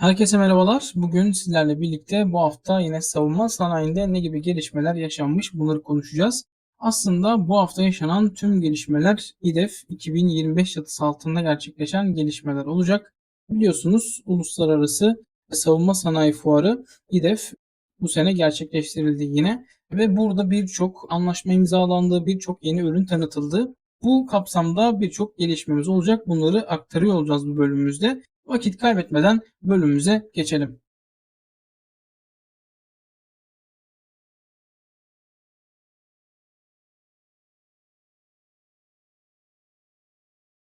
Herkese merhabalar. Bugün sizlerle birlikte bu hafta yine savunma sanayinde ne gibi gelişmeler yaşanmış bunları konuşacağız. Aslında bu hafta yaşanan tüm gelişmeler İDEF 2025 çatısı altında gerçekleşen gelişmeler olacak. Biliyorsunuz uluslararası savunma sanayi fuarı İDEF bu sene gerçekleştirildi yine ve burada birçok anlaşma imzalandı, birçok yeni ürün tanıtıldı. Bu kapsamda birçok gelişmemiz olacak. Bunları aktarıyor olacağız bu bölümümüzde. Vakit kaybetmeden bölümümüze geçelim.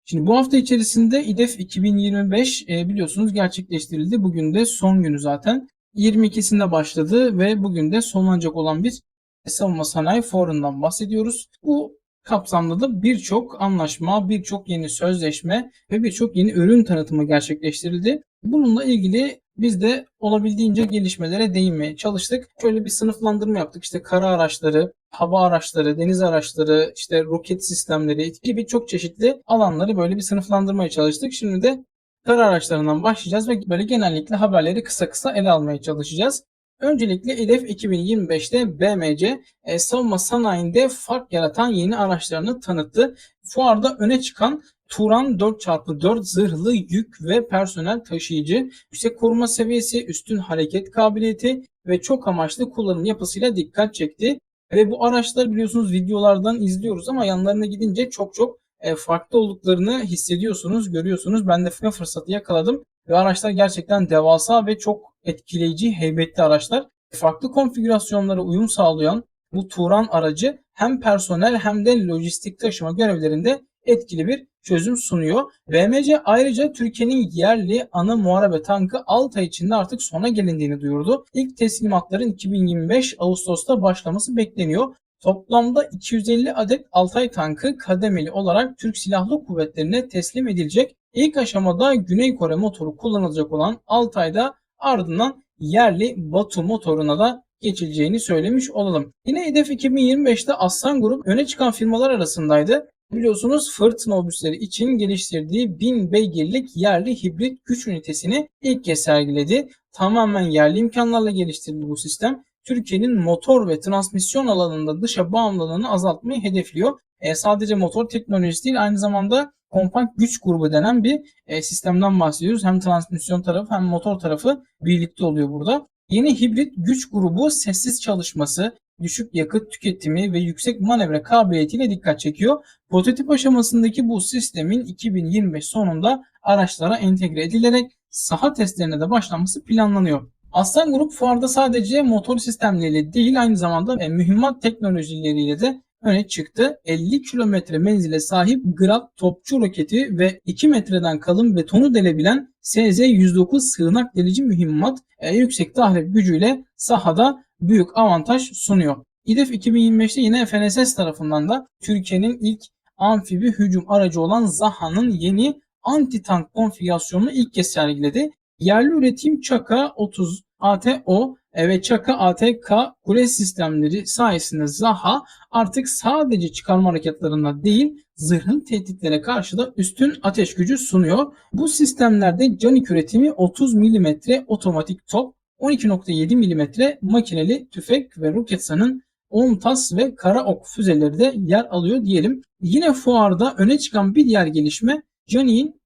Şimdi bu hafta içerisinde İDEF 2025 e, biliyorsunuz gerçekleştirildi. Bugün de son günü zaten. 22'sinde başladı ve bugün de sonlanacak olan bir savunma sanayi forundan bahsediyoruz. Bu kapsamda da birçok anlaşma, birçok yeni sözleşme ve birçok yeni ürün tanıtımı gerçekleştirildi. Bununla ilgili biz de olabildiğince gelişmelere değinmeye çalıştık. Şöyle bir sınıflandırma yaptık. İşte kara araçları, hava araçları, deniz araçları, işte roket sistemleri gibi çok çeşitli alanları böyle bir sınıflandırmaya çalıştık. Şimdi de kara araçlarından başlayacağız ve böyle genellikle haberleri kısa kısa ele almaya çalışacağız. Öncelikle İDEF 2025'te BMC e, savunma sanayinde fark yaratan yeni araçlarını tanıttı. Fuarda öne çıkan Turan 4x4 zırhlı yük ve personel taşıyıcı, yüksek koruma seviyesi, üstün hareket kabiliyeti ve çok amaçlı kullanım yapısıyla dikkat çekti. Ve bu araçlar biliyorsunuz videolardan izliyoruz ama yanlarına gidince çok çok e, farklı olduklarını hissediyorsunuz, görüyorsunuz. Ben de fırsatı yakaladım ve araçlar gerçekten devasa ve çok etkileyici, heybetli araçlar. Farklı konfigürasyonlara uyum sağlayan bu Turan aracı hem personel hem de lojistik taşıma görevlerinde etkili bir çözüm sunuyor. BMC ayrıca Türkiye'nin yerli ana muharebe tankı Altay içinde artık sona gelindiğini duyurdu. İlk teslimatların 2025 Ağustos'ta başlaması bekleniyor. Toplamda 250 adet Altay tankı kademeli olarak Türk Silahlı Kuvvetleri'ne teslim edilecek. İlk aşamada Güney Kore motoru kullanılacak olan Altay'da ardından yerli Batu motoruna da geçileceğini söylemiş olalım. Yine hedef 2025'te Aslan Grup öne çıkan firmalar arasındaydı. Biliyorsunuz fırtına obüsleri için geliştirdiği 1000 beygirlik yerli hibrit güç ünitesini ilk kez sergiledi. Tamamen yerli imkanlarla geliştirildi bu sistem. Türkiye'nin motor ve transmisyon alanında dışa bağımlılığını azaltmayı hedefliyor. E, sadece motor teknolojisi değil aynı zamanda kompakt güç grubu denen bir e, sistemden bahsediyoruz. Hem transmisyon tarafı hem motor tarafı birlikte oluyor burada. Yeni hibrit güç grubu sessiz çalışması, düşük yakıt tüketimi ve yüksek manevra kabiliyetiyle dikkat çekiyor. Prototip aşamasındaki bu sistemin 2025 sonunda araçlara entegre edilerek saha testlerine de başlanması planlanıyor. Aslan Grup fuarda sadece motor sistemleriyle değil aynı zamanda e, mühimmat teknolojileriyle de öne çıktı. 50 kilometre menzile sahip Grad topçu roketi ve 2 metreden kalın betonu delebilen SZ-109 sığınak delici mühimmat e, yüksek tahrip gücüyle sahada büyük avantaj sunuyor. İDEF 2025'te yine FNSS tarafından da Türkiye'nin ilk amfibi hücum aracı olan Zaha'nın yeni anti-tank konfigürasyonunu ilk kez sergiledi. Yerli üretim Çaka 30 ATO ve Çaka ATK kule sistemleri sayesinde Zaha artık sadece çıkarma hareketlerinde değil zırhın tehditlere karşı da üstün ateş gücü sunuyor. Bu sistemlerde canik üretimi 30 mm otomatik top, 12.7 mm makineli tüfek ve Roketsan'ın 10 tas ve kara ok füzeleri de yer alıyor diyelim. Yine fuarda öne çıkan bir diğer gelişme Canik'in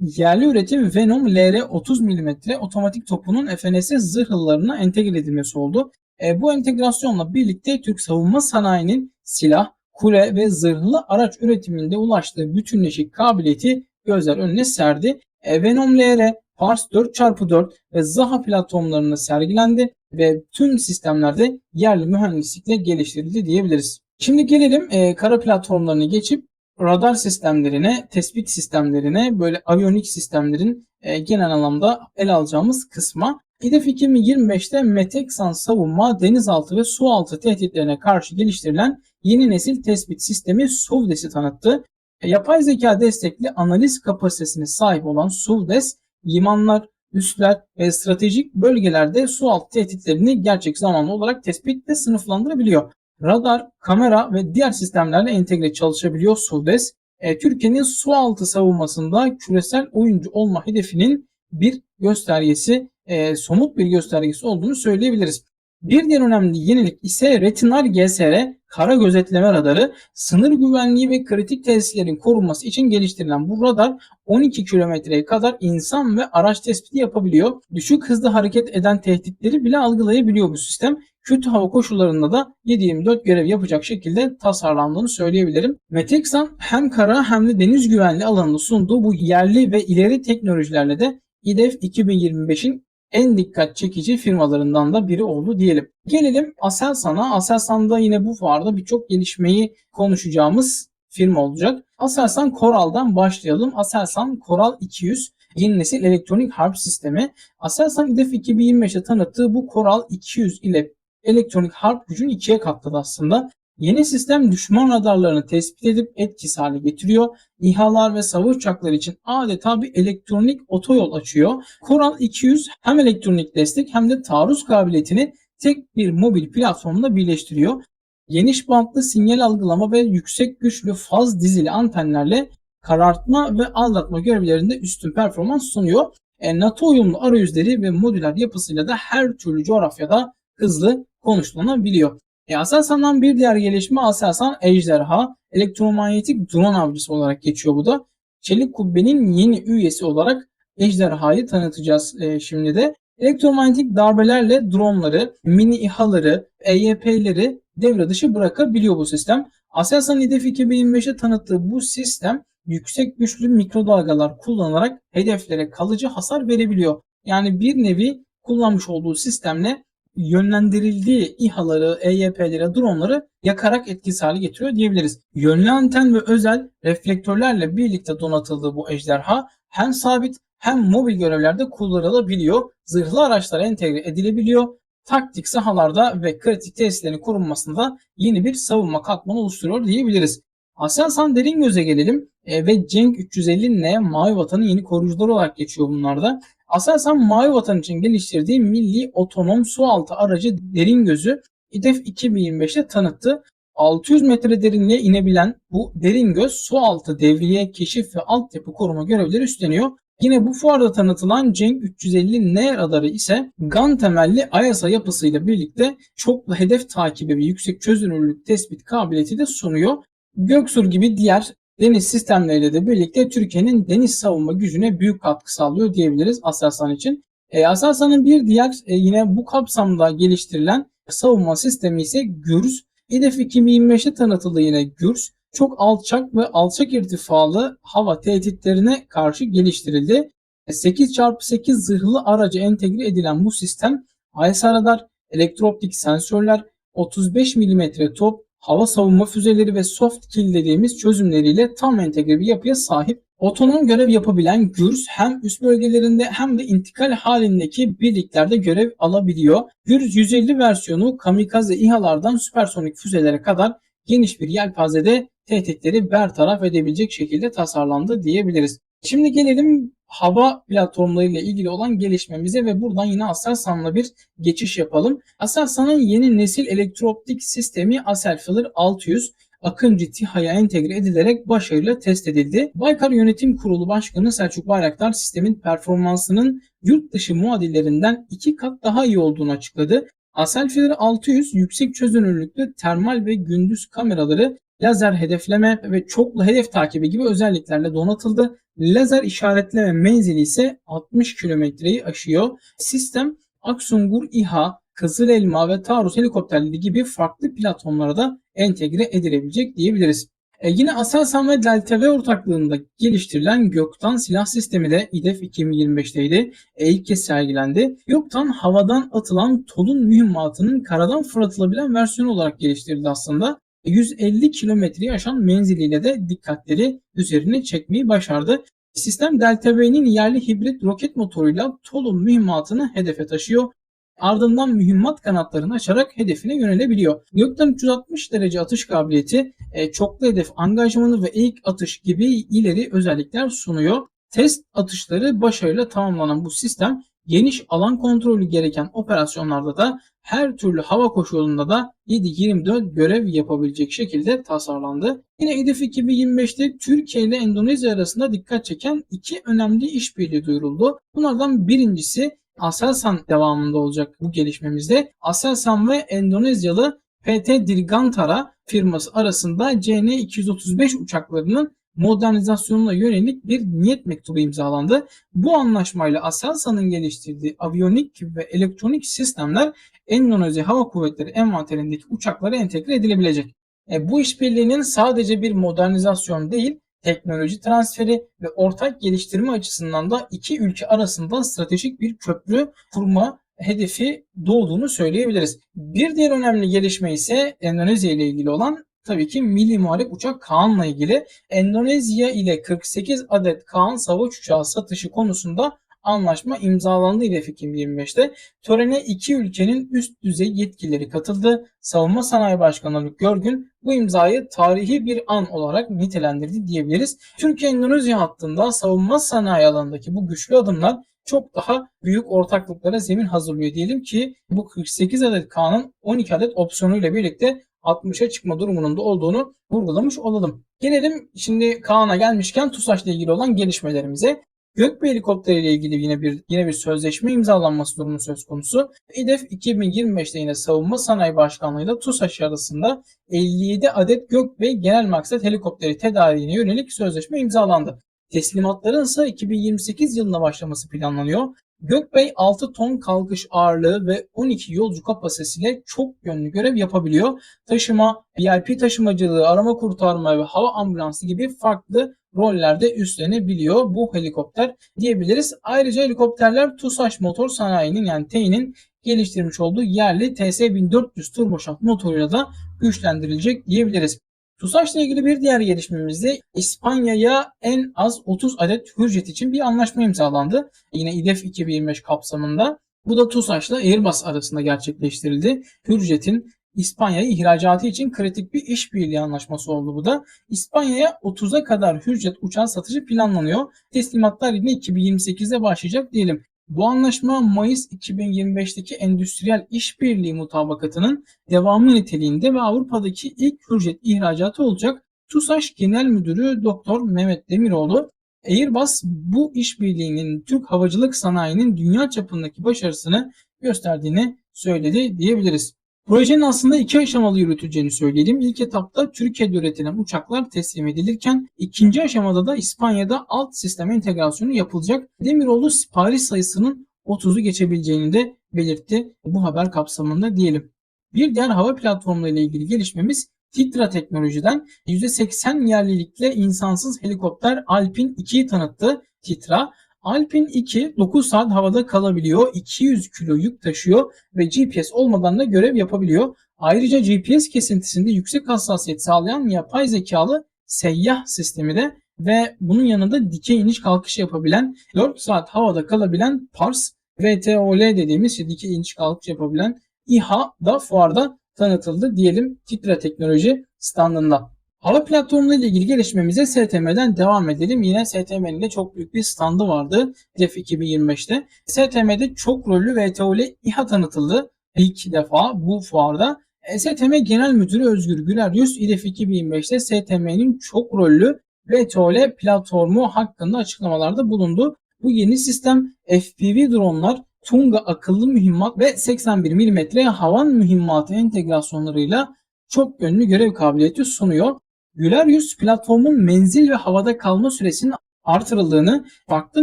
yerli üretim Venom LR 30 mm otomatik topunun FNS zırhlarına entegre edilmesi oldu. E, bu entegrasyonla birlikte Türk savunma sanayinin silah, kule ve zırhlı araç üretiminde ulaştığı bütünleşik kabiliyeti gözler önüne serdi. E, Venom LR, Pars 4x4 ve Zaha platformlarında sergilendi ve tüm sistemlerde yerli mühendislikle geliştirildi diyebiliriz. Şimdi gelelim e, kara platformlarını geçip radar sistemlerine, tespit sistemlerine, böyle aviyonik sistemlerin e, genel anlamda ele alacağımız kısma. Hedef 2025'te Meteksan savunma denizaltı ve sualtı tehditlerine karşı geliştirilen yeni nesil tespit sistemi SUVDES'i tanıttı. E, yapay zeka destekli analiz kapasitesine sahip olan SUVDES, limanlar, üsler ve stratejik bölgelerde sualtı tehditlerini gerçek zamanlı olarak tespit ve sınıflandırabiliyor radar, kamera ve diğer sistemlerle entegre çalışabiliyor SUDES. E, Türkiye'nin su altı savunmasında küresel oyuncu olma hedefinin bir göstergesi, e, somut bir göstergesi olduğunu söyleyebiliriz. Bir diğer önemli yenilik ise Retinal GSR kara gözetleme radarı. Sınır güvenliği ve kritik tesislerin korunması için geliştirilen bu radar 12 kilometreye kadar insan ve araç tespiti yapabiliyor. Düşük hızda hareket eden tehditleri bile algılayabiliyor bu sistem. Kötü hava koşullarında da 7-24 görev yapacak şekilde tasarlandığını söyleyebilirim. Meteksan hem kara hem de deniz güvenliği alanında sunduğu bu yerli ve ileri teknolojilerle de İDEF 2025'in en dikkat çekici firmalarından da biri oldu diyelim. Gelelim Aselsan'a. Aselsan'da yine bu fuarda birçok gelişmeyi konuşacağımız firma olacak. Aselsan Coral'dan başlayalım. Aselsan Coral 200 yeni nesil elektronik harp sistemi. Aselsan İDEF 2025'te tanıttığı bu Coral 200 ile elektronik harp gücünü ikiye katladı aslında. Yeni sistem düşman radarlarını tespit edip etkisiz hale getiriyor. İHA'lar ve savaş uçakları için adeta bir elektronik otoyol açıyor. Coral 200 hem elektronik destek hem de taarruz kabiliyetini tek bir mobil platformda birleştiriyor. Geniş bantlı sinyal algılama ve yüksek güçlü faz dizili antenlerle karartma ve aldatma görevlerinde üstün performans sunuyor. E, NATO uyumlu arayüzleri ve modüler yapısıyla da her türlü coğrafyada hızlı konuşlanabiliyor. E, Aselsan'dan bir diğer gelişme Aselsan Ejderha elektromanyetik drone avcısı olarak geçiyor bu da. Çelik Kubbe'nin yeni üyesi olarak Ejderha'yı tanıtacağız e, şimdi de. Elektromanyetik darbelerle dronları, mini İHA'ları, EYP'leri devre dışı bırakabiliyor bu sistem. Aselsan hedef 2025'te tanıttığı bu sistem yüksek güçlü mikrodalgalar kullanarak hedeflere kalıcı hasar verebiliyor. Yani bir nevi kullanmış olduğu sistemle yönlendirildiği İHA'ları, EYP'leri, dronları yakarak etkisiz hale getiriyor diyebiliriz. Yönlü anten ve özel reflektörlerle birlikte donatıldığı bu ejderha hem sabit hem mobil görevlerde kullanılabiliyor. Zırhlı araçlara entegre edilebiliyor. Taktik sahalarda ve kritik tesislerin korunmasında yeni bir savunma katmanı oluşturuyor diyebiliriz. Aselsan derin göze gelelim e, ve Cenk 350N Mavi Vatan'ın yeni koruyucuları olarak geçiyor bunlarda. Aselsan Mavi Vatan için geliştirdiği milli otonom sualtı aracı derin gözü İDEF 2025'te tanıttı. 600 metre derinliğe inebilen bu derin göz sualtı devriye, keşif ve altyapı koruma görevleri üstleniyor. Yine bu fuarda tanıtılan Cenk 350N radarı ise GAN temelli AYASA yapısıyla birlikte çoklu hedef takibi ve yüksek çözünürlük tespit kabiliyeti de sunuyor. Göksur gibi diğer deniz sistemleriyle de birlikte Türkiye'nin deniz savunma gücüne büyük katkı sağlıyor diyebiliriz Aselsan için. E, Aselsan'ın bir diğer e, yine bu kapsamda geliştirilen savunma sistemi ise GÜRS. HEDEF 2025'te tanıtıldı yine GÜRS. Çok alçak ve alçak irtifalı hava tehditlerine karşı geliştirildi. 8x8 zırhlı araca entegre edilen bu sistem ISR radar, elektrooptik sensörler, 35 mm top, hava savunma füzeleri ve soft kill dediğimiz çözümleriyle tam entegre bir yapıya sahip. Otonom görev yapabilen GÜRS hem üst bölgelerinde hem de intikal halindeki birliklerde görev alabiliyor. GÜRS 150 versiyonu kamikaze İHA'lardan süpersonik füzelere kadar geniş bir yelpazede tehditleri bertaraf edebilecek şekilde tasarlandı diyebiliriz. Şimdi gelelim hava platformlarıyla ilgili olan gelişmemize ve buradan yine Aselsan'la bir geçiş yapalım. Aselsan'ın yeni nesil elektrooptik sistemi Aselfiller 600 Akıncı TİHA'ya entegre edilerek başarıyla test edildi. Baykar Yönetim Kurulu Başkanı Selçuk Bayraktar sistemin performansının yurt dışı muadillerinden iki kat daha iyi olduğunu açıkladı. Aselfiller 600 yüksek çözünürlüklü termal ve gündüz kameraları lazer hedefleme ve çoklu hedef takibi gibi özelliklerle donatıldı. Lazer işaretleme menzili ise 60 kilometreyi aşıyor. Sistem Aksungur İHA, Kızıl Elma ve Taarruz helikopterleri gibi farklı platformlara da entegre edilebilecek diyebiliriz. E yine Aselsan ve Delta V ortaklığında geliştirilen Göktan silah sistemi de İDEF 2025'teydi. E ilk kez sergilendi. Göktan havadan atılan TOL'un mühimmatının karadan fırlatılabilen versiyonu olarak geliştirildi aslında. 150 kilometreyi aşan menziliyle de dikkatleri üzerine çekmeyi başardı. Sistem Delta V'nin yerli hibrit roket motoruyla TOL'un mühimmatını hedefe taşıyor. Ardından mühimmat kanatlarını açarak hedefine yönelebiliyor. Gökten 360 derece atış kabiliyeti, e, çoklu hedef angajmanı ve ilk atış gibi ileri özellikler sunuyor. Test atışları başarıyla tamamlanan bu sistem geniş alan kontrolü gereken operasyonlarda da her türlü hava koşulunda da 7-24 görev yapabilecek şekilde tasarlandı. Yine hedef 2025'te Türkiye ile Endonezya arasında dikkat çeken iki önemli işbirliği duyuruldu. Bunlardan birincisi Aselsan devamında olacak bu gelişmemizde. Aselsan ve Endonezyalı PT Dirgantara firması arasında CN-235 uçaklarının modernizasyonuna yönelik bir niyet mektubu imzalandı. Bu anlaşmayla Aselsan'ın geliştirdiği aviyonik ve elektronik sistemler Endonezya Hava Kuvvetleri envanterindeki uçaklara entegre edilebilecek. E, bu işbirliğinin sadece bir modernizasyon değil, teknoloji transferi ve ortak geliştirme açısından da iki ülke arasında stratejik bir köprü kurma hedefi doğduğunu söyleyebiliriz. Bir diğer önemli gelişme ise Endonezya ile ilgili olan tabii ki Milli Muharip Uçak Kaan'la ilgili Endonezya ile 48 adet Kaan savaş uçağı satışı konusunda anlaşma imzalandı hedef 2025'te. Törene iki ülkenin üst düzey yetkilileri katıldı. Savunma Sanayi Başkanı Haluk Görgün bu imzayı tarihi bir an olarak nitelendirdi diyebiliriz. Türkiye-Endonezya hattında savunma sanayi alanındaki bu güçlü adımlar çok daha büyük ortaklıklara zemin hazırlıyor diyelim ki bu 48 adet K'nın 12 adet opsiyonuyla birlikte 60'a çıkma durumunun da olduğunu vurgulamış olalım. Gelelim şimdi Kaan'a gelmişken TUSAŞ ile ilgili olan gelişmelerimize. Gökbey helikopteri ile ilgili yine bir yine bir sözleşme imzalanması durumu söz konusu. İDEF 2025'te yine Savunma Sanayi Başkanlığı ile TUSAŞ arasında 57 adet Gökbey genel maksat helikopteri tedariğine yönelik sözleşme imzalandı. Teslimatların ise 2028 yılında başlaması planlanıyor. Gökbey 6 ton kalkış ağırlığı ve 12 yolcu kapasitesiyle çok yönlü görev yapabiliyor. Taşıma, VIP taşımacılığı, arama kurtarma ve hava ambulansı gibi farklı rollerde üstlenebiliyor bu helikopter diyebiliriz. Ayrıca helikopterler TUSAŞ Motor Sanayi'nin yani TEİ'nin geliştirmiş olduğu yerli TS1400 turboşat motoruyla da güçlendirilecek diyebiliriz. TUSAŞ ile ilgili bir diğer gelişmemizde İspanya'ya en az 30 adet hürjet için bir anlaşma imzalandı. Yine İDEF 2025 kapsamında. Bu da TUSAŞ ile Airbus arasında gerçekleştirildi. Hürjet'in İspanya'ya ihracatı için kritik bir işbirliği anlaşması oldu bu da. İspanya'ya 30'a kadar hürjet uçağı satışı planlanıyor. Teslimatlar yine 2028'de başlayacak diyelim. Bu anlaşma Mayıs 2025'teki endüstriyel işbirliği mutabakatının devamı niteliğinde ve Avrupa'daki ilk hürjet ihracatı olacak. TUSAŞ Genel Müdürü Doktor Mehmet Demiroğlu Airbus bu işbirliğinin Türk havacılık sanayinin dünya çapındaki başarısını gösterdiğini söyledi diyebiliriz. Projenin aslında iki aşamalı yürütüleceğini söyleyelim. İlk etapta Türkiye'de üretilen uçaklar teslim edilirken ikinci aşamada da İspanya'da alt sistem entegrasyonu yapılacak. Demiroğlu sipariş sayısının 30'u geçebileceğini de belirtti bu haber kapsamında diyelim. Bir diğer hava platformu ile ilgili gelişmemiz Titra teknolojiden %80 yerlilikle insansız helikopter Alpin 2'yi tanıttı. Titra Alpin 2 9 saat havada kalabiliyor, 200 kilo yük taşıyor ve GPS olmadan da görev yapabiliyor. Ayrıca GPS kesintisinde yüksek hassasiyet sağlayan yapay zekalı seyyah sistemi de ve bunun yanında dikey iniş kalkış yapabilen 4 saat havada kalabilen Pars VTOL dediğimiz şey, dikey iniş kalkış yapabilen İHA da fuarda tanıtıldı diyelim Titra teknoloji standında. Hava platformu ile ilgili gelişmemize STM'den devam edelim. Yine STM'nin de çok büyük bir standı vardı DEF 2025'te. STM'de çok rollü VTOL İHA tanıtıldı ilk defa bu fuarda. STM Genel Müdürü Özgür Güler Yüz İDEF 2025'te STM'nin çok rollü VTOL platformu hakkında açıklamalarda bulundu. Bu yeni sistem FPV dronlar, Tunga akıllı mühimmat ve 81 mm havan mühimmatı entegrasyonlarıyla çok yönlü görev kabiliyeti sunuyor. Güler yüz platformun menzil ve havada kalma süresinin artırıldığını, farklı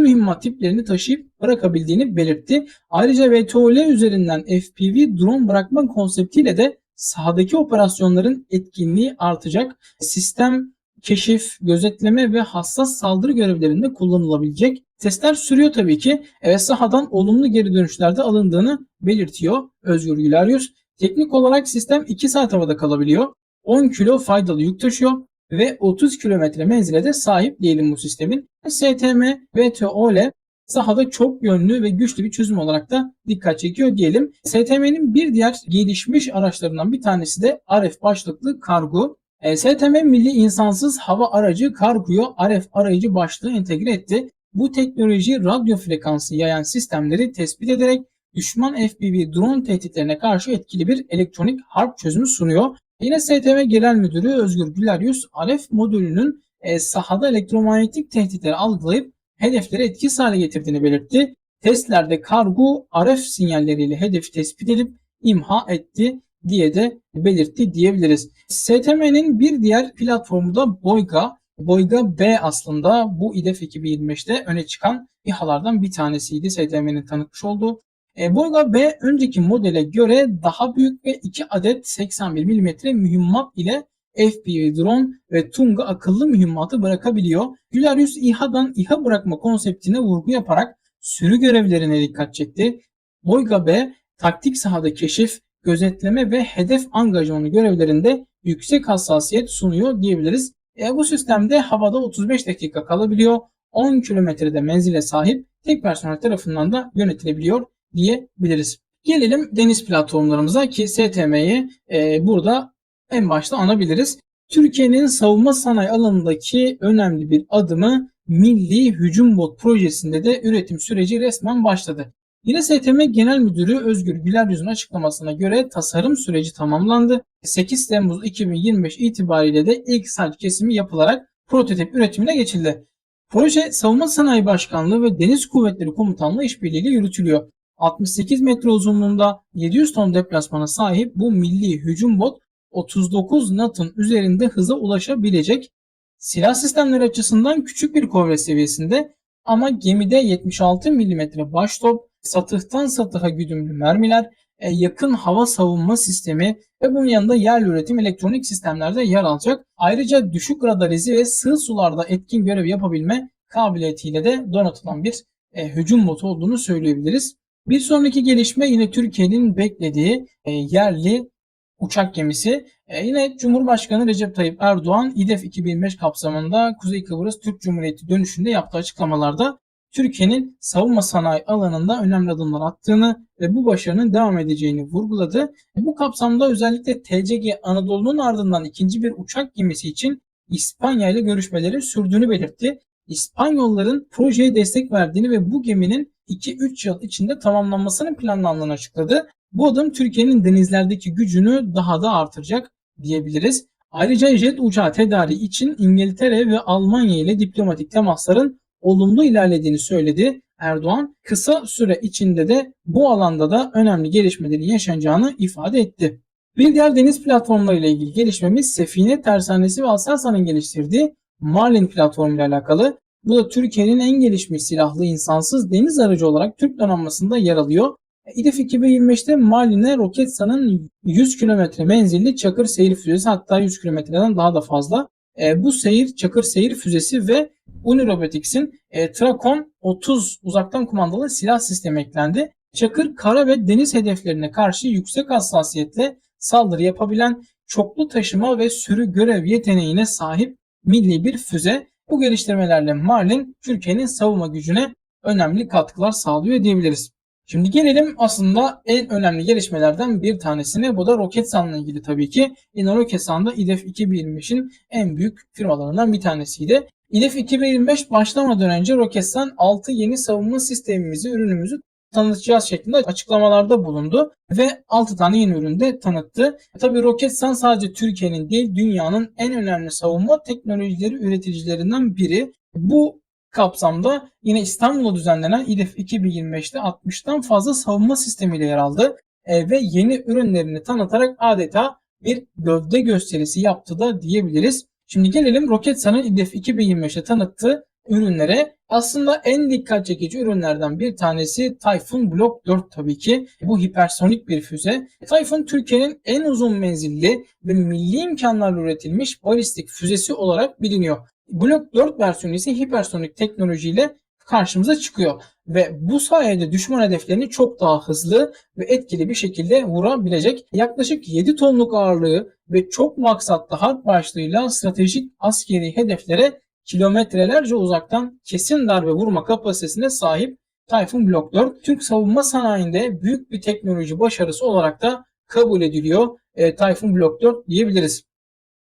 mühimmat tiplerini taşıyıp bırakabildiğini belirtti. Ayrıca VTOL üzerinden FPV drone bırakma konseptiyle de sahadaki operasyonların etkinliği artacak. Sistem keşif, gözetleme ve hassas saldırı görevlerinde kullanılabilecek. Testler sürüyor tabii ki. Evet sahadan olumlu geri dönüşlerde alındığını belirtiyor Özgür Güler. Teknik olarak sistem 2 saat havada kalabiliyor. 10 kilo faydalı yük taşıyor ve 30 kilometre menzile de sahip diyelim bu sistemin. STM ve TOL sahada çok yönlü ve güçlü bir çözüm olarak da dikkat çekiyor diyelim. STM'nin bir diğer gelişmiş araçlarından bir tanesi de RF başlıklı kargo. STM milli insansız hava aracı kargoyu RF arayıcı başlığı entegre etti. bu teknoloji radyo frekansı yayan sistemleri tespit ederek düşman FPV drone tehditlerine karşı etkili bir elektronik harp çözümü sunuyor. Yine STM Genel Müdürü Özgür Güler Yüz, Alef modülünün e, sahada elektromanyetik tehditleri algılayıp hedefleri etkisiz hale getirdiğini belirtti. Testlerde kargo RF sinyalleriyle hedefi tespit edip imha etti diye de belirtti diyebiliriz. STM'nin bir diğer platformu da Boyga. Boyga B aslında bu İDEF 2025'te öne çıkan İHA'lardan bir tanesiydi STM'nin tanıtmış olduğu. E, Boyga B önceki modele göre daha büyük ve 2 adet 81 mm mühimmat ile FPV drone ve Tunga akıllı mühimmatı bırakabiliyor. Güler Yüz İHA'dan İHA bırakma konseptine vurgu yaparak sürü görevlerine dikkat çekti. Boyga B taktik sahada keşif, gözetleme ve hedef angajmanı görevlerinde yüksek hassasiyet sunuyor diyebiliriz. E, bu sistemde havada 35 dakika kalabiliyor. 10 kilometrede menzile sahip tek personel tarafından da yönetilebiliyor diyebiliriz. Gelelim deniz platformlarımıza ki STM'yi e, burada en başta anabiliriz. Türkiye'nin savunma sanayi alanındaki önemli bir adımı Milli Hücum Bot projesinde de üretim süreci resmen başladı. Yine STM Genel Müdürü Özgür Güler Yüz'ün açıklamasına göre tasarım süreci tamamlandı. 8 Temmuz 2025 itibariyle de ilk saç kesimi yapılarak prototip üretimine geçildi. Proje Savunma Sanayi Başkanlığı ve Deniz Kuvvetleri Komutanlığı işbirliğiyle yürütülüyor. 68 metre uzunluğunda 700 ton deplasmana sahip bu milli hücum bot 39 knot'un üzerinde hıza ulaşabilecek. Silah sistemleri açısından küçük bir korvet seviyesinde ama gemide 76 mm baş top, satıhtan satıha güdümlü mermiler, e, yakın hava savunma sistemi ve bunun yanında yerli üretim elektronik sistemlerde yer alacak. Ayrıca düşük radar izi ve sığ sularda etkin görev yapabilme kabiliyetiyle de donatılan bir e, hücum botu olduğunu söyleyebiliriz. Bir sonraki gelişme yine Türkiye'nin beklediği e, yerli uçak gemisi. E, yine Cumhurbaşkanı Recep Tayyip Erdoğan İDEF 2005 kapsamında Kuzey Kıbrıs Türk Cumhuriyeti dönüşünde yaptığı açıklamalarda Türkiye'nin savunma sanayi alanında önemli adımlar attığını ve bu başarının devam edeceğini vurguladı. Bu kapsamda özellikle TCG Anadolu'nun ardından ikinci bir uçak gemisi için İspanya ile görüşmeleri sürdüğünü belirtti. İspanyolların projeye destek verdiğini ve bu geminin 2-3 yıl içinde tamamlanmasının planlandığını açıkladı. Bu adım Türkiye'nin denizlerdeki gücünü daha da artıracak diyebiliriz. Ayrıca jet uçağı tedariği için İngiltere ve Almanya ile diplomatik temasların olumlu ilerlediğini söyledi. Erdoğan kısa süre içinde de bu alanda da önemli gelişmelerin yaşanacağını ifade etti. Bir diğer deniz platformları ile ilgili gelişmemiz Sefine Tersanesi ve Aselsan'ın geliştirdiği Marlin platformu ile alakalı. Bu da Türkiye'nin en gelişmiş silahlı insansız deniz aracı olarak Türk donanmasında yer alıyor. İDEF 2025'te Marlin'e Roketsan'ın 100 km menzilli Çakır seyir füzesi hatta 100 kilometreden daha da fazla. E, bu seyir Çakır seyir füzesi ve Unirobotics'in e, Trakon 30 uzaktan kumandalı silah sistemi eklendi. Çakır kara ve deniz hedeflerine karşı yüksek hassasiyetle saldırı yapabilen çoklu taşıma ve sürü görev yeteneğine sahip milli bir füze. Bu geliştirmelerle Marlin Türkiye'nin savunma gücüne önemli katkılar sağlıyor diyebiliriz. Şimdi gelelim aslında en önemli gelişmelerden bir tanesine. Bu da Roketsan'la ilgili tabii ki. Yine Roketsan da İDEF 2025'in en büyük firmalarından bir tanesiydi. İDEF 2025 başlamadan önce Roketsan 6 yeni savunma sistemimizi, ürünümüzü tanıtacağız şeklinde açıklamalarda bulundu ve 6 tane yeni ürün de tanıttı. Tabii Roketsan sadece Türkiye'nin değil dünyanın en önemli savunma teknolojileri üreticilerinden biri. Bu kapsamda yine İstanbul'da düzenlenen İDEF 2025'te 60'tan fazla savunma sistemiyle yer aldı e, ve yeni ürünlerini tanıtarak adeta bir gövde gösterisi yaptı da diyebiliriz. Şimdi gelelim Roketsan'ın İDEF 2025'te tanıttığı ürünlere. Aslında en dikkat çekici ürünlerden bir tanesi Typhoon Block 4 tabii ki. Bu hipersonik bir füze. Typhoon Türkiye'nin en uzun menzilli ve milli imkanlarla üretilmiş balistik füzesi olarak biliniyor. Block 4 versiyonu ise hipersonik teknolojiyle karşımıza çıkıyor. Ve bu sayede düşman hedeflerini çok daha hızlı ve etkili bir şekilde vurabilecek. Yaklaşık 7 tonluk ağırlığı ve çok maksatlı harp başlığıyla stratejik askeri hedeflere kilometrelerce uzaktan kesin darbe vurma kapasitesine sahip Typhoon Block 4 Türk savunma sanayinde büyük bir teknoloji başarısı olarak da kabul ediliyor. E, Typhoon Block 4 diyebiliriz.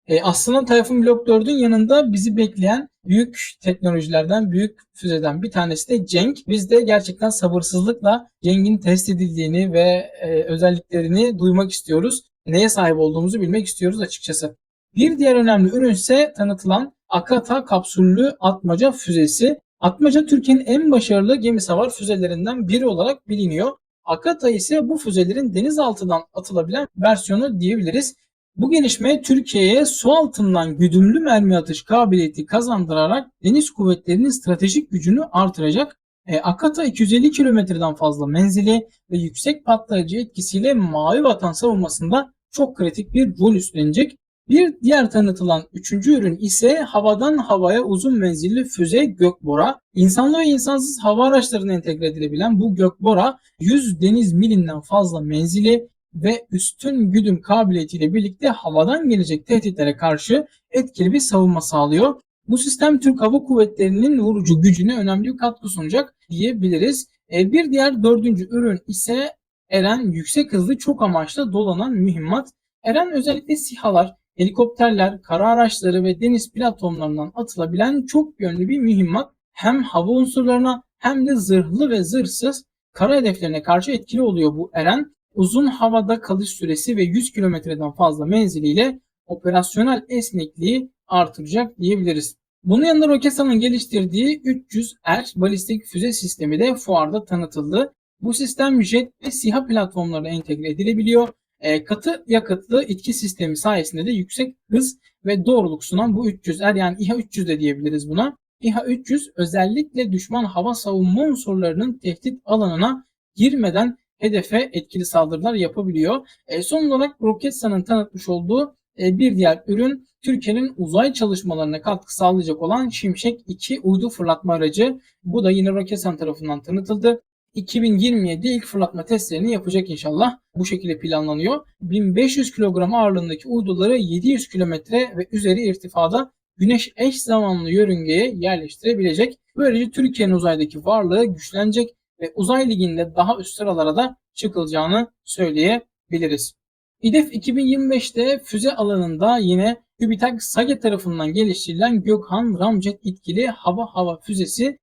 E, aslında Typhoon Block 4'ün yanında bizi bekleyen büyük teknolojilerden, büyük füzeden bir tanesi de Cenk. Biz de gerçekten sabırsızlıkla Cenk'in test edildiğini ve e, özelliklerini duymak istiyoruz. Neye sahip olduğumuzu bilmek istiyoruz açıkçası. Bir diğer önemli ürün ise tanıtılan Akata kapsüllü atmaca füzesi. Atmaca Türkiye'nin en başarılı gemi savar füzelerinden biri olarak biliniyor. Akata ise bu füzelerin denizaltıdan atılabilen versiyonu diyebiliriz. Bu gelişme Türkiye'ye su altından güdümlü mermi atış kabiliyeti kazandırarak deniz kuvvetlerinin stratejik gücünü artıracak. E, Akata 250 kilometreden fazla menzili ve yüksek patlayıcı etkisiyle mavi vatan savunmasında çok kritik bir rol üstlenecek. Bir diğer tanıtılan üçüncü ürün ise havadan havaya uzun menzilli füze Gökbora. İnsanlı ve insansız hava araçlarına entegre edilebilen bu Gökbora 100 deniz milinden fazla menzili ve üstün güdüm kabiliyetiyle birlikte havadan gelecek tehditlere karşı etkili bir savunma sağlıyor. Bu sistem Türk Hava Kuvvetleri'nin vurucu gücüne önemli bir katkı sunacak diyebiliriz. E, bir diğer dördüncü ürün ise Eren yüksek hızlı çok amaçlı dolanan mühimmat. Eren özellikle SİHA'lar, helikopterler, kara araçları ve deniz platformlarından atılabilen çok yönlü bir mühimmat hem hava unsurlarına hem de zırhlı ve zırhsız kara hedeflerine karşı etkili oluyor bu Eren. Uzun havada kalış süresi ve 100 kilometreden fazla menziliyle operasyonel esnekliği artıracak diyebiliriz. Bunun yanında Roketsan'ın geliştirdiği 300R balistik füze sistemi de fuarda tanıtıldı. Bu sistem jet ve SİHA platformlarına entegre edilebiliyor. E, katı yakıtlı itki sistemi sayesinde de yüksek hız ve doğruluk sunan bu 300R yani İHA 300 de diyebiliriz buna. İHA 300 özellikle düşman hava savunma unsurlarının tehdit alanına girmeden hedefe etkili saldırılar yapabiliyor. E, son olarak Roketsan'ın tanıtmış olduğu e, bir diğer ürün Türkiye'nin uzay çalışmalarına katkı sağlayacak olan Şimşek 2 uydu fırlatma aracı. Bu da yine Roketsan tarafından tanıtıldı. 2027'de ilk fırlatma testlerini yapacak inşallah. Bu şekilde planlanıyor. 1500 kilogram ağırlığındaki uyduları 700 kilometre ve üzeri irtifada güneş eş zamanlı yörüngeye yerleştirebilecek. Böylece Türkiye'nin uzaydaki varlığı güçlenecek ve uzay liginde daha üst sıralara da çıkılacağını söyleyebiliriz. İDEF 2025'te füze alanında yine TÜBİTAK SAGE tarafından geliştirilen Gökhan Ramjet itkili hava hava füzesi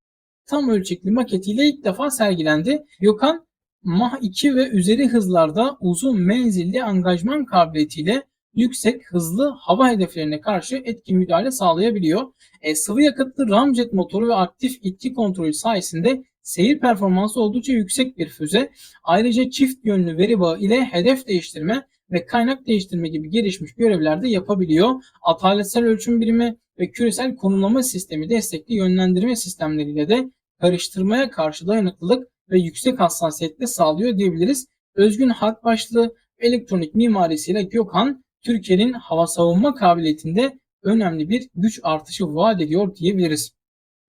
tam ölçekli maketiyle ilk defa sergilendi. Gökhan Mach 2 ve üzeri hızlarda uzun menzilli angajman kabiliyetiyle yüksek hızlı hava hedeflerine karşı etkin müdahale sağlayabiliyor. E, sıvı yakıtlı ramjet motoru ve aktif itki kontrolü sayesinde seyir performansı oldukça yüksek bir füze. Ayrıca çift yönlü veri bağı ile hedef değiştirme ve kaynak değiştirme gibi gelişmiş görevler de yapabiliyor. Ataletsel ölçüm birimi ve küresel konumlama sistemi destekli yönlendirme sistemleriyle de karıştırmaya karşı dayanıklılık ve yüksek hassasiyetle sağlıyor diyebiliriz. Özgün harp başlı elektronik mimarisiyle Gökhan Türkiye'nin hava savunma kabiliyetinde önemli bir güç artışı vaat ediyor diyebiliriz.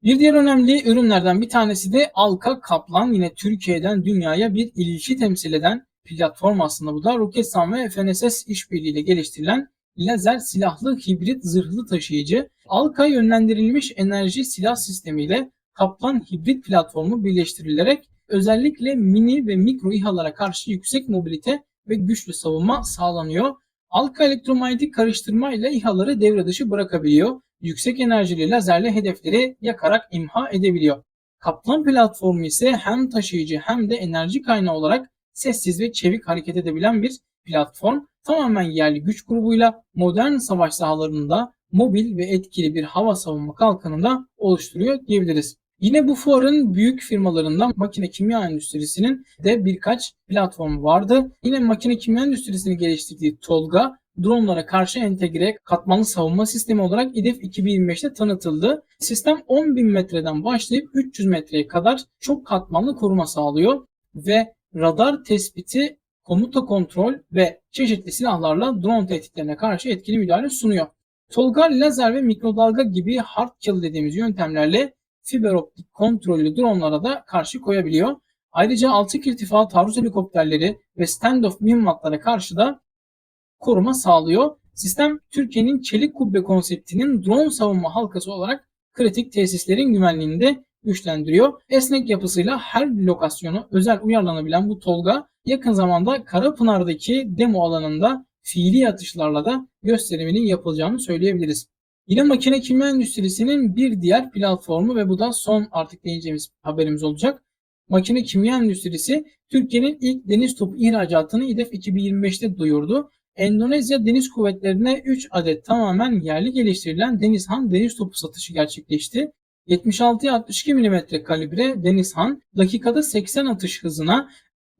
Bir diğer önemli ürünlerden bir tanesi de Alka Kaplan. Yine Türkiye'den dünyaya bir ilişki temsil eden platform aslında bu da. Roketsan ve FNSS işbirliğiyle geliştirilen lazer silahlı hibrit zırhlı taşıyıcı. Alka yönlendirilmiş enerji silah sistemiyle Kaplan hibrit platformu birleştirilerek özellikle mini ve mikro İHA'lara karşı yüksek mobilite ve güçlü savunma sağlanıyor. Alka elektromanyetik karıştırma ile İHA'ları devre dışı bırakabiliyor. Yüksek enerjili lazerle hedefleri yakarak imha edebiliyor. Kaplan platformu ise hem taşıyıcı hem de enerji kaynağı olarak sessiz ve çevik hareket edebilen bir platform. Tamamen yerli güç grubuyla modern savaş sahalarında mobil ve etkili bir hava savunma kalkanında oluşturuyor diyebiliriz. Yine bu fuarın büyük firmalarından makine kimya endüstrisinin de birkaç platformu vardı. Yine makine kimya endüstrisini geliştirdiği Tolga dronlara karşı entegre katmanlı savunma sistemi olarak İDEF 2025'te tanıtıldı. Sistem 10.000 metreden başlayıp 300 metreye kadar çok katmanlı koruma sağlıyor ve radar tespiti, komuta kontrol ve çeşitli silahlarla drone tehditlerine karşı etkili müdahale sunuyor. Tolga lazer ve mikrodalga gibi hard kill dediğimiz yöntemlerle fiber optik kontrollü dronlara da karşı koyabiliyor. Ayrıca alçak irtifa taarruz helikopterleri ve standoff mühimmatlara karşı da koruma sağlıyor. Sistem Türkiye'nin çelik kubbe konseptinin drone savunma halkası olarak kritik tesislerin güvenliğini de güçlendiriyor. Esnek yapısıyla her lokasyonu özel uyarlanabilen bu Tolga yakın zamanda Karapınar'daki demo alanında fiili atışlarla da gösteriminin yapılacağını söyleyebiliriz. Yine makine kimya endüstrisinin bir diğer platformu ve bu da son artık değineceğimiz haberimiz olacak. Makine kimya endüstrisi Türkiye'nin ilk deniz topu ihracatını İDEF 2025'te duyurdu. Endonezya Deniz Kuvvetleri'ne 3 adet tamamen yerli geliştirilen Denizhan deniz topu satışı gerçekleşti. 76-62 mm kalibre Denizhan dakikada 80 atış hızına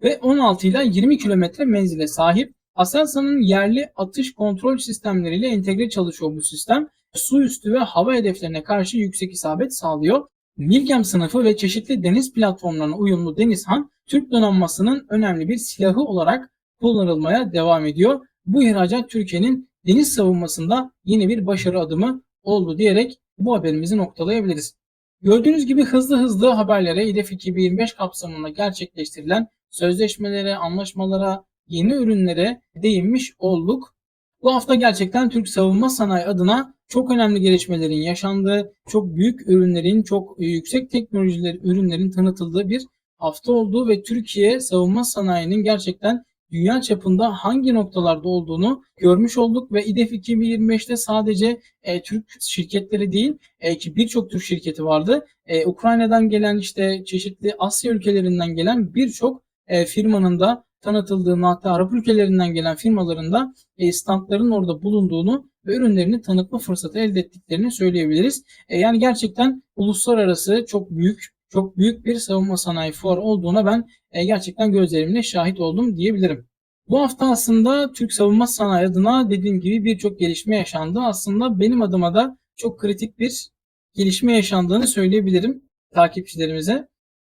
ve 16 ile 20 km menzile sahip. Aselsan'ın yerli atış kontrol sistemleriyle entegre çalışıyor bu sistem. Su üstü ve hava hedeflerine karşı yüksek isabet sağlıyor. Milgem sınıfı ve çeşitli deniz platformlarına uyumlu Denizhan, Türk donanmasının önemli bir silahı olarak kullanılmaya devam ediyor. Bu ihracat Türkiye'nin deniz savunmasında yeni bir başarı adımı oldu diyerek bu haberimizi noktalayabiliriz. Gördüğünüz gibi hızlı hızlı haberlere İDEF 2025 kapsamında gerçekleştirilen sözleşmelere, anlaşmalara, yeni ürünlere değinmiş olduk. Bu hafta gerçekten Türk savunma sanayi adına çok önemli gelişmelerin yaşandığı, çok büyük ürünlerin, çok yüksek teknolojiler ürünlerin tanıtıldığı bir hafta oldu ve Türkiye savunma sanayinin gerçekten dünya çapında hangi noktalarda olduğunu görmüş olduk ve İDEF 2025'te sadece e, Türk şirketleri değil e, ki birçok Türk şirketi vardı. E, Ukrayna'dan gelen işte çeşitli Asya ülkelerinden gelen birçok e, firmanın da tanıtıldığını hatta Arap ülkelerinden gelen firmaların da e, standların orada bulunduğunu ve ürünlerini tanıtma fırsatı elde ettiklerini söyleyebiliriz. E, yani gerçekten uluslararası çok büyük çok büyük bir savunma sanayi fuarı olduğuna ben e, gerçekten gözlerimle şahit oldum diyebilirim. Bu hafta aslında Türk savunma sanayi adına dediğim gibi birçok gelişme yaşandı. Aslında benim adıma da çok kritik bir gelişme yaşandığını söyleyebilirim takipçilerimize.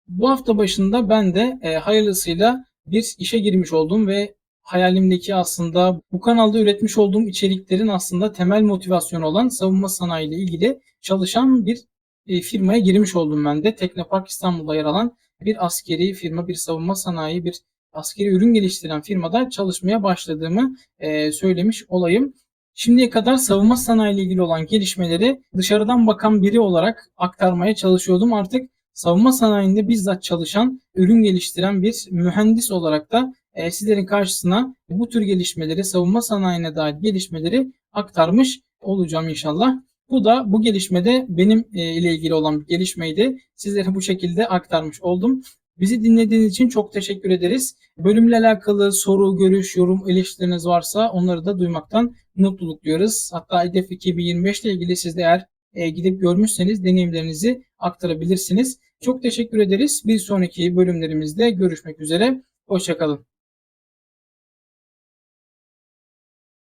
Bu hafta başında ben de e, hayırlısıyla bir işe girmiş oldum ve hayalimdeki aslında bu kanalda üretmiş olduğum içeriklerin aslında temel motivasyonu olan savunma sanayi ile ilgili çalışan bir e, firmaya girmiş oldum ben de. Teknopark İstanbul'da yer alan bir askeri firma, bir savunma sanayi, bir askeri ürün geliştiren firmada çalışmaya başladığımı e, söylemiş olayım. Şimdiye kadar savunma sanayi ile ilgili olan gelişmeleri dışarıdan bakan biri olarak aktarmaya çalışıyordum. Artık savunma sanayinde bizzat çalışan, ürün geliştiren bir mühendis olarak da e, sizlerin karşısına bu tür gelişmeleri, savunma sanayine dair gelişmeleri aktarmış olacağım inşallah. Bu da bu gelişmede benim e, ile ilgili olan bir gelişmeydi. Sizlere bu şekilde aktarmış oldum. Bizi dinlediğiniz için çok teşekkür ederiz. Bölümle alakalı soru, görüş, yorum, eleştiriniz varsa onları da duymaktan mutluluk duyuyoruz. Hatta hedef 2025 ile ilgili siz de eğer e, gidip görmüşseniz deneyimlerinizi aktarabilirsiniz. Çok teşekkür ederiz. Bir sonraki bölümlerimizde görüşmek üzere. Hoşçakalın.